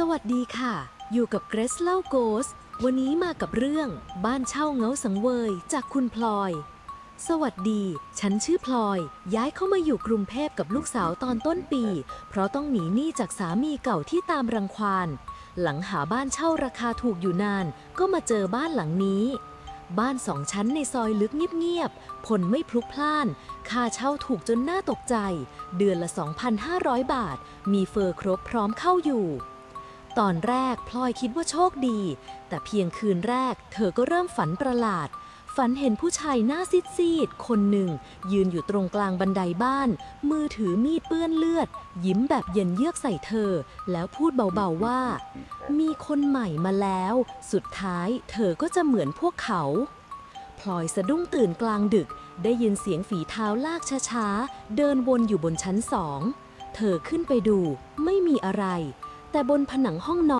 สวัสดีค่ะ อยู่กับเกรซเล่าโกส วันนี้มากับเรื่องบ้านเช่าเงาสังเวยจากคุณพลอย สวัสดี ฉันชื่อพลอย ย้ายเข้ามาอยู่กรุงเทพกับลูกสาวตอนต้นปี เพราะต้องหนีหนี้จากสามีเก่าที่ตามรังควาน หลังหาบ้านเช่าราคาถูกอยู่นาน ก็มาเจอบ้านหลังนี้ บ้านสองชั้นในซอยลึกเงียบๆผลไม่พลุกพล่าน ค่าเช่าถูกจนน่าตกใจ เดือนละ 2,500 บาท มีเฟอร์ครบพร้อมเข้าอยู่ ตอนแรกพลอยคิดว่าโชคดี แต่เพียงคืนแรก เธอก็เริ่มฝันประหลาด ฝันเห็นผู้ชายหน้าซีดๆคนหนึ่ง ยืนอยู่ตรงกลางบันไดบ้าน มือถือมีดเปื้อนเลือด ยิ้มแบบเย็นเยือกใส่เธอ แล้วพูดเบาๆว่า มีคนใหม่มาแล้ว สุดท้ายเธอก็จะเหมือนพวกเขาพลอยสะดุ้งตื่นกลางดึก ได้ยินเสียงฝีเท้าลากช้าๆ เดินวนอยู่บนชั้นสอง เธอขึ้นไปดูไม่มีอะไร แต่บนผนังห้องนอน